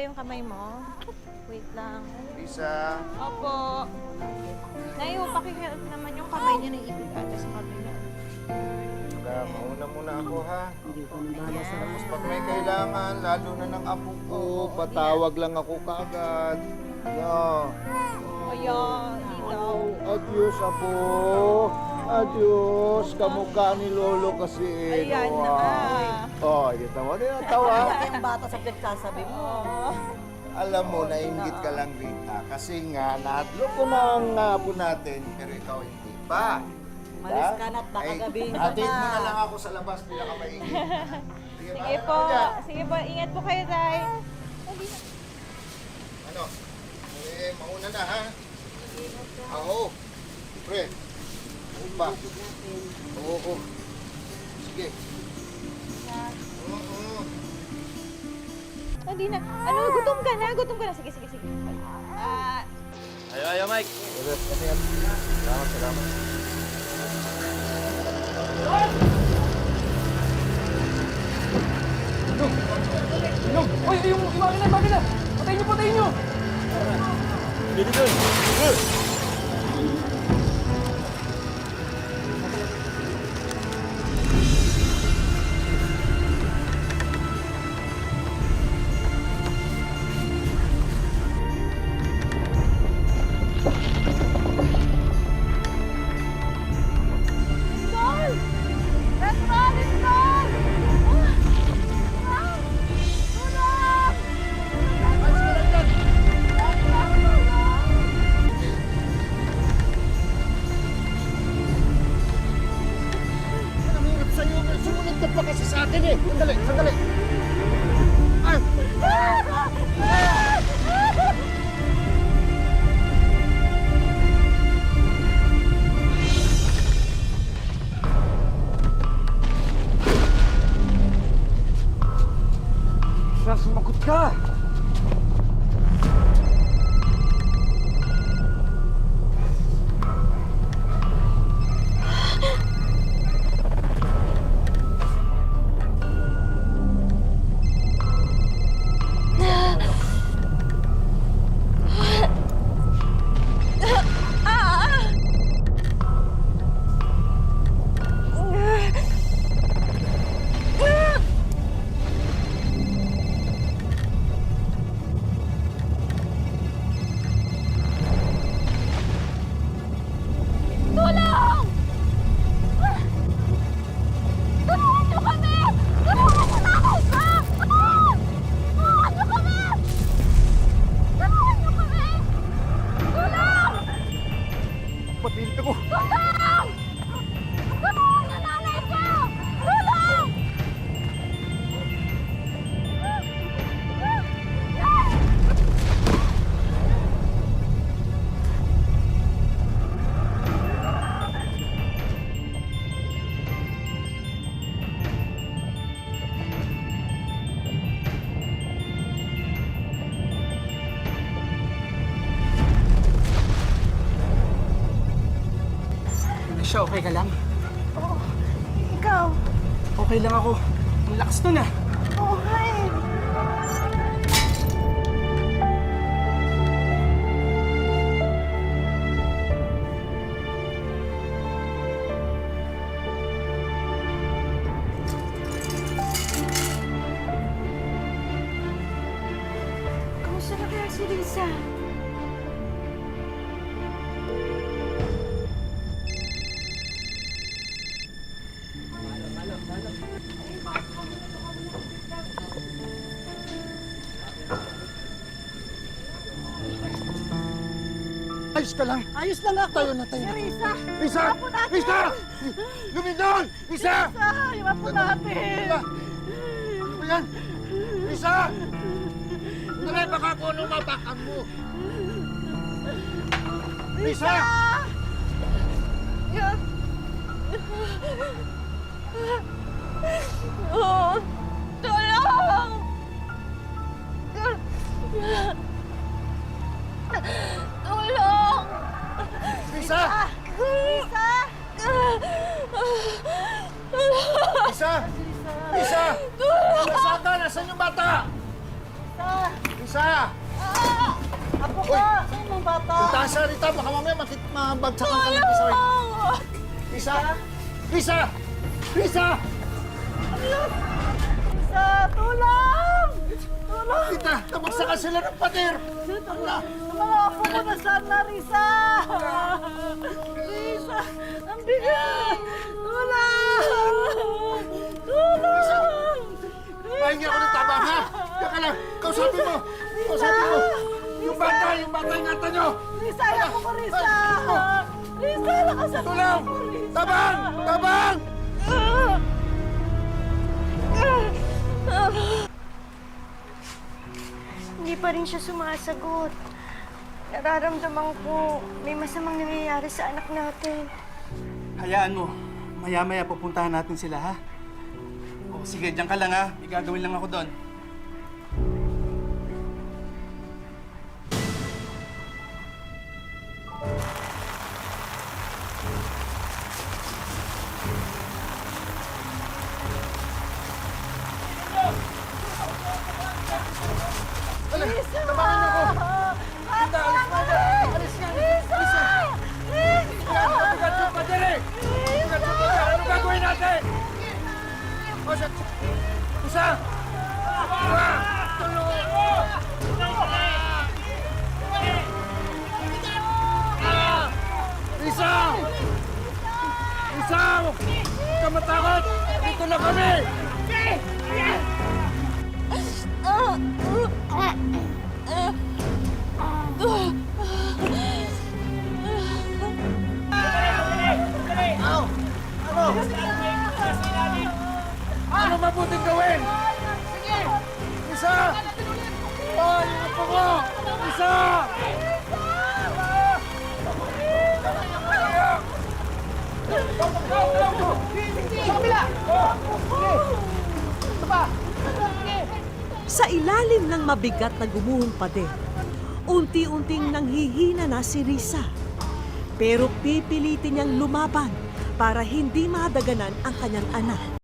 ba yung kamay mo? Wait lang. Lisa, Opo. Nay, oh, pakihelp naman yung kamay niya ng ibig ate sa kabila. Saka mauna muna ako ha. Hindi ko nang bahala sa Tapos pag may kailangan, lalo na ng apo ko, patawag lang ako kaagad. Yeah. Kaya, ilaw. Adios, apo. Adios. Kamukha ni Lolo kasi. Ayan na. ah. Oh, yung tawa na yung tawa. yung bata sa pinagsasabi mo. Alam mo, nainggit ka lang, Rita. Kasi nga, nahatlo ko na ang apo natin, pero ikaw hindi pa. Malis ka na't baka Ay, gabihin ka Atid mo na. na lang ako sa labas, hindi na ka maingit. Sige, po. dyan? Sige po, ingat po kayo, Tay. Ano? Eh, mauna na, ha? Oo. Pre. Oo pa. Oo, oo. Sige. Oo. Hindi na. Ano, gutom ka na, gutom ka na. Sige, sige, sige. Ah, Ayo, ayo, Mike. Salamat, salamat. Inom! Uy, yung yung makina, yung makina! Patayin niyo, patayin niyo! Dito, dito. Tol! Sa akin eh. Sandali, sandali. Ay! Sir, sumagot ka! Siya, okay ka lang? Ikaw, Okay lang ako. Ang lakas nun ah. okay. Kamusta na kaya si Lisa? Ayos ka lang. Ayos lang ako. Tayo na, tayo na. Risa! Lisa! Lisa! Lumindol! Lisa! Risa! Yung apo natin! Lisa! Ano ba yan? Lisa! Tuloy baka kung ano mabakan mo. Lisa! Oh, Lisa! Lisa ka! Nasaan yung bata? Risa! Ah! Apo ka! Saan mong bata? Punta sa Rita, baka mamaya makit mabagsakan ka ng Risa. Risa! Risa! Risa! Sa tulong! Tulong! Rita, nabagsakan sila ng pader! Ala! Mga apo ko na sana, Risa! Risa! Lang, kausapin mo! Kausapin mo! Yung bata, yung bata, ingatan nyo! Risa, ayaw ko ko, Risa! Risa, lakasan mo Tulong! Risa! Tabang! Tabang! Hindi pa rin siya sumasagot. Nararamdaman ko may masamang nangyayari sa anak natin. Hayaan mo. Maya-maya pupuntahan natin sila, ha? O, sige, diyan ka lang, ha? May gagawin lang ako doon. Na kami! Ano mabuting gawin? Sa ilalim ng mabigat na gumuhong pader, unti-unting nanghihina na si Risa. Pero pipilitin niyang lumaban para hindi madaganan ang kanyang anak.